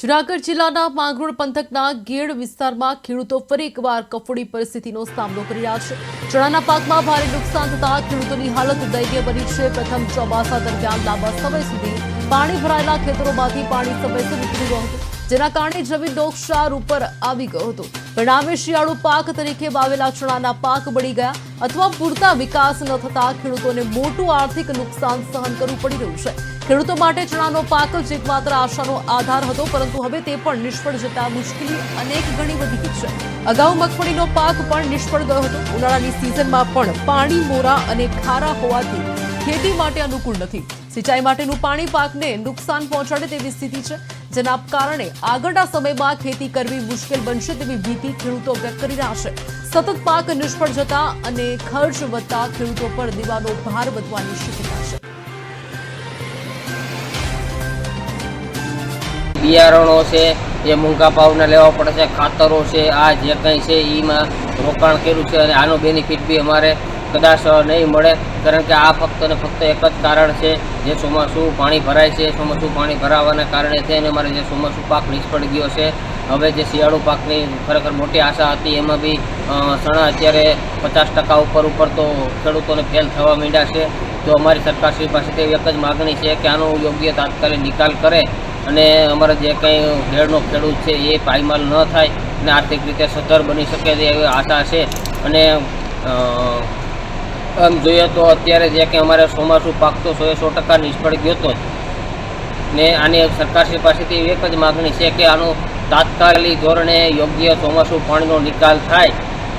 જુનાગઢ જિલ્લાના માંગરોળ પંથકના ગેડ વિસ્તારમાં ખેડૂતો ફરી એકવાર કફોડી પરિસ્થિતિનો સામનો કરી રહ્યા છે. ચણાના પાકમાં ભારે નુકસાન થતા ખેડૂતોની હાલત દયનીય બની છે. પ્રથમ ચોમાસા દરમિયાન લાંબા સમય સુધી પાણી ભરાયેલા ખેતરોમાંથી પાણી સમયસર ગયું હતું. જેના કારણે જમીન ક્ષાર ઉપર આવી ગયો હતો. પરિણામે શિયાળુ પાક તરીકે વાવેલા ચણાના પાક બળી ગયા અથવા પૂરતા વિકાસ ન થતા ખેડૂતોને મોટું આર્થિક નુકસાન સહન કરવું પડી રહ્યું છે. ખેડૂતો માટે ચણાનો પાક જ એકમાત્ર આશાનો આધાર હતો, પરંતુ હવે તે પણ નિષ્ફળ જતા મુશ્કેલી અનેક ગણી વધી ગઈ છે. અગાઉ મગફળીનો પાક પણ નિષ્ફળ ગયો હતો. ઉનાળાની સિઝનમાં પણ પાણી, મોરા અને ખારા હોવાથી ખેતી માટે અનુકૂળ નથી. સિંચાઈ માટેનું પાણી પાકને નુકસાન પહોંચાડે તેવી સ્થિતિ છે. જેના કારણે આગળના સમયમાં ખેતી કરવી મુશ્કેલ બનશે તેવી ભીતિ ખેડૂતો વ્યક્ત કરી રહ્યા છે. સતત પાક નિષ્ફળ જતા અને ખર્ચ વધતા ખેડૂતો પર દીવાનો ભાર વધવાની શક્યતા છે. બિયારણો છે, જે મોંઘા ભાવના લેવા પડે છે, ખાતરો છે, આ જે કંઈ છે એમાં રોકાણ કર્યું છે અને આનો બેનિફિટ બી અમારે કદાચ નહીં મળે, કારણ કે આ ફક્ત ને ફક્ત એક જ કારણ છે, જે ચોમાસું પાણી ભરાય છે. ચોમાસું પાણી ભરાવાના કારણે થઈને મારે જે ચોમાસું પાક નિષ્ફળ ગયો છે. હવે જે શિયાળુ પાકની ખરેખર મોટી આશા હતી, એમાં બી સણા અત્યારે પચાસ ટકા ઉપર ઉપર તો ખેડૂતોને ફેલ થવા માંડ્યા છે. તો અમારી સરકારશ્રી પાસેથી એક જ માગણી છે કે આનો યોગ્ય તાત્કાલિક નિકાલ કરે અને અમારા જે કંઈ ભેળનો ખેડૂત છે એ પાયમાલ ન થાય અને આર્થિક રીતે સદ્ધર બની શકે એવી આશા છે. અને આમ જોઈએ તો અત્યારે જે કંઈ અમારે ચોમાસું પાક તો સો સો ટકા નિષ્ફળ ગયો હતો ને આની સરકારશ્રી પાસેથી એક જ માગણી છે કે આનું તાત્કાલિક ધોરણે યોગ્ય ચોમાસું પાણીનો નિકાલ થાય,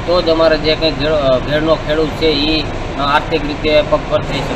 તો જ અમારે જે કંઈ ભેળ- ભેળનો ખેડૂત છે એ આર્થિક રીતે પગભર થઈ શકે.